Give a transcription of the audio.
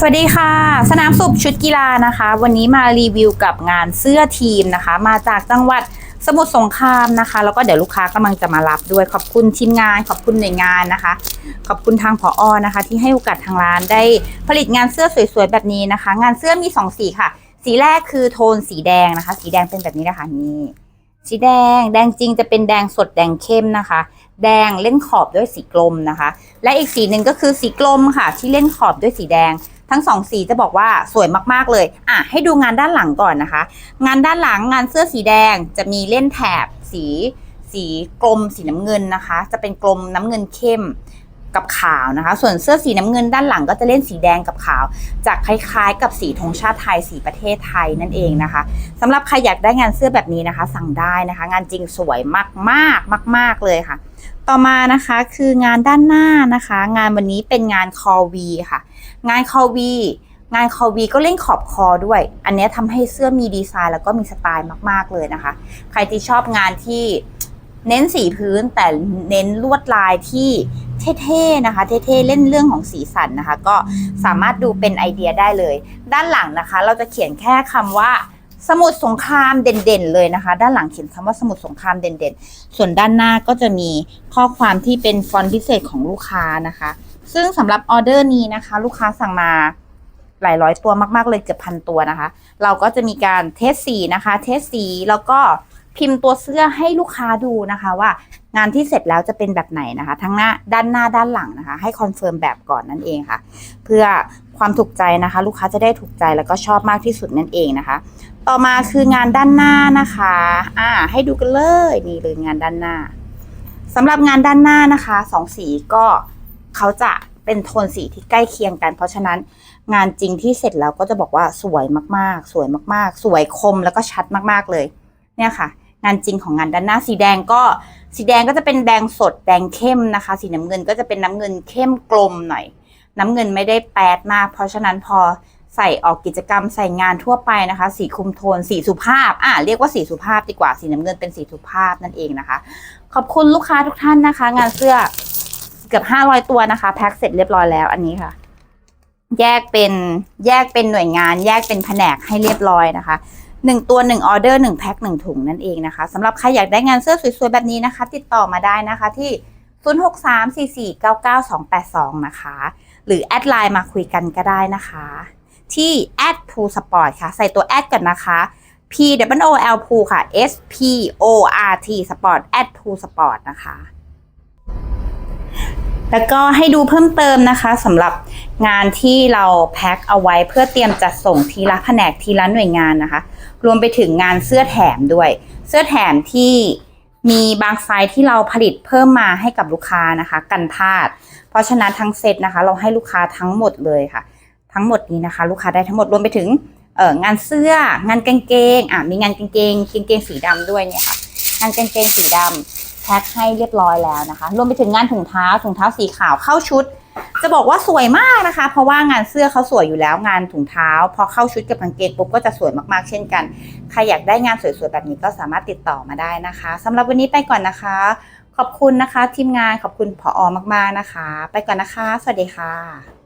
สวัสดีค่ะ สนามสุบชุดกีฬานะคะ วันนี้มารีวิวกับงานเสื้อทีมนะคะ มาจากจังหวัดสมุทรสงครามนะคะ แล้วก็เดี๋ยวลูกค้ากำลังจะมารับด้วยขอบคุณทีมงาน ขอบคุณหน่วยงานนะคะ ขอบคุณทางผออนะคะ ที่ให้โอกาสทางร้านได้ผลิตงานเสื้อสวยๆแบบนี้นะคะ งานเสื้อมีสองสีค่ะ สีแรกคือโทนสีแดงนะคะ สีแดงเป็นแบบนี้นะคะนี่สีแดง แดงจริงจะเป็นแดงสดแดงเข้มนะคะ แดงเล่นขอบด้วยสีกลมนะคะ และอีกสีหนึ่งก็คือสีกลมค่ะ ที่เล่นขอบด้วยสีแดง ทั้งสองสีจะบอกว่าสวยมากๆเลย อะให้ดูงานด้านหลังก่อนนะคะ งานด้านหลังงานเสื้อสีแดงจะมีเล่นแถบสีสีกลมสีน้ำเงินนะคะ จะเป็นกลมน้ำเงินเข้มกับขาวนะคะ ส่วนเสื้อสีน้ำเงินด้านหลังก็จะเล่นสีแดงกับขาว จากคล้ายๆ กับสีธงชาติไทยสีประเทศไทยนั่นเองนะคะสำหรับใครอยากได้งานเสื้อแบบนี้นะคะ สั่งได้นะคะ งานจริงสวยมากๆมาก ๆเลยค่ะ ต่อมานะคะคืองานด้านหน้านะคะ งานวันนี้เป็นงานคอวีค่ะ งานคอวี งานคอวีก็เล่นขอบคอด้วย อันนี้ทำให้เสื้อมีดีไซน์แล้วก็มีสไตล์มาก ๆ เลยนะคะ ใครที่ชอบงานที่เน้นสีพื้นแต่เน้นลวดลายที่เท่ๆนะคะ เท่ๆเล่นเรื่องของสีสันนะคะ ก็สามารถดูเป็นไอเดียได้เลย ด้านหลังนะคะ เราจะเขียนแค่คำว่าสมุดสงครามเด่นๆ เลยนะคะ ด้านหลังเขียนคำว่าสมุดสงครามเด่นๆ ส่วนด้านหน้าก็จะมีข้อความที่เป็นฟอนต์พิเศษของลูกค้านะคะ ซึ่งสำหรับออเดอร์นี้นะคะ ลูกค้าสั่งมาหลายร้อยตัวมากๆเลยเกือบพันตัวนะคะ เราก็จะมีการเทสสีนะคะ เทสสีแล้วก็พิมพ์ตัวเสื้อให้ลูกค้าดูนะคะว่า งานที่เสร็จแล้วจะเป็นแบบไหนนะคะ ทั้งหน้าด้านหน้าด้านหลังนะคะ ให้คอนเฟิร์มแบบก่อนนั่นเองค่ะ เพื่อความถูกใจนะคะ ลูกค้าจะได้ถูกใจแล้วก็ชอบมากที่สุดนั่นเองนะคะ ต่อมาคืองานด้านหน้านะคะอ่าให้ดูกันเลยนี่เลยงานด้านหน้าสำหรับงานด้านหน้านะคะสองสีก็ เขาจะเป็นโทนสีที่ใกล้เคียงกัน เพราะฉะนั้นงานจริงที่เสร็จแล้วก็จะบอกว่าสวยมากๆ สวยมากๆ สวยคมแล้วก็ชัดมากๆเลย เนี่ยค่ะ งานจริงของงานด้านหน้าสีแดงก็สีแดงก็จะเป็นแดงสดแดงเข้มนะคะ สีน้ำเงินก็จะเป็นน้ำเงินเข้มกลมหน่อย น้ำเงินไม่ได้แปดมาก เพราะฉะนั้นพอใส่ออกกิจกรรมใส่งานทั่วไปนะคะ สีคุมโทน สีสุภาพอะเรียกว่าสีสุภาพดีกว่าสีน้ำเงินเป็นสีสุภาพนั่นเองนะคะ ขอบคุณลูกค้าทุกท่านนะคะ งานเสื้อ เกือบห้าร้อยตัวนะคะ แพ็คเสร็จเรียบร้อยแล้วอันนี้ค่ะ แยกเป็นแยกเป็นหน่วยงาน แยกเป็นแผนกให้เรียบร้อยนะคะหนึ่งตัวหนึ่งออเดอร์หนึ่งแพ็คหนึ่งถุงนั่นเองนะคะสำหรับใครอยากได้งานเสื้อสวยๆแบบนี้นะคะ ติดต่อมาได้นะคะที่ 0634499282 นะคะ หรือแอดไลน์มาคุยกันก็ได้นะคะ ที่ at p o o sport ค่ะ ใส่ตัวแอดกันนะคะ p w o l p o o ค่ะ s p o r t sport at p o o sport นะคะ แล้วก็ให้ดูเพิ่มเติมนะคะสำหรับงานที่เราแพ็คเอาไว้เพื่อเตรียมจัดส่งทีละแผนกทีละหน่วยงานนะคะ รวมไปถึงงานเสื้อแถมด้วย เสื้อแถมที่มีบางไซส์ที่เราผลิตเพิ่มมาให้กับลูกค้านะคะ กันพลาด เพราะฉะนั้นทั้งเซตนะคะ เราให้ลูกค้าทั้งหมดเลยค่ะ ทั้งหมดนี้นะคะ ลูกค้าได้ทั้งหมดรวมไปถึงเอ่องานเสื้องานกางเกงอะมีงานกางเกงกางเกงสีดำด้วยเนี่ยค่ะงานกางเกงสีดำ แพ็คให้เรียบร้อยแล้วนะคะ รวมไปถึงงานถุงเท้าถุงเท้าสีขาวเข้าชุด จะบอกว่าสวยมากนะคะ เพราะว่างานเสื้อเขาสวยอยู่แล้วงานถุงเท้า พอเข้าชุดกับกางเกงปุ๊บก็จะสวยมากๆ เช่นกัน ใครอยากได้งานสวยๆแบบนี้ก็สามารถติดต่อมาได้นะคะสำหรับวันนี้ไปก่อนนะคะ ขอบคุณนะคะ ทีมงานขอบคุณผออมากๆนะคะ ไปก่อนนะคะ สวัสดีค่ะ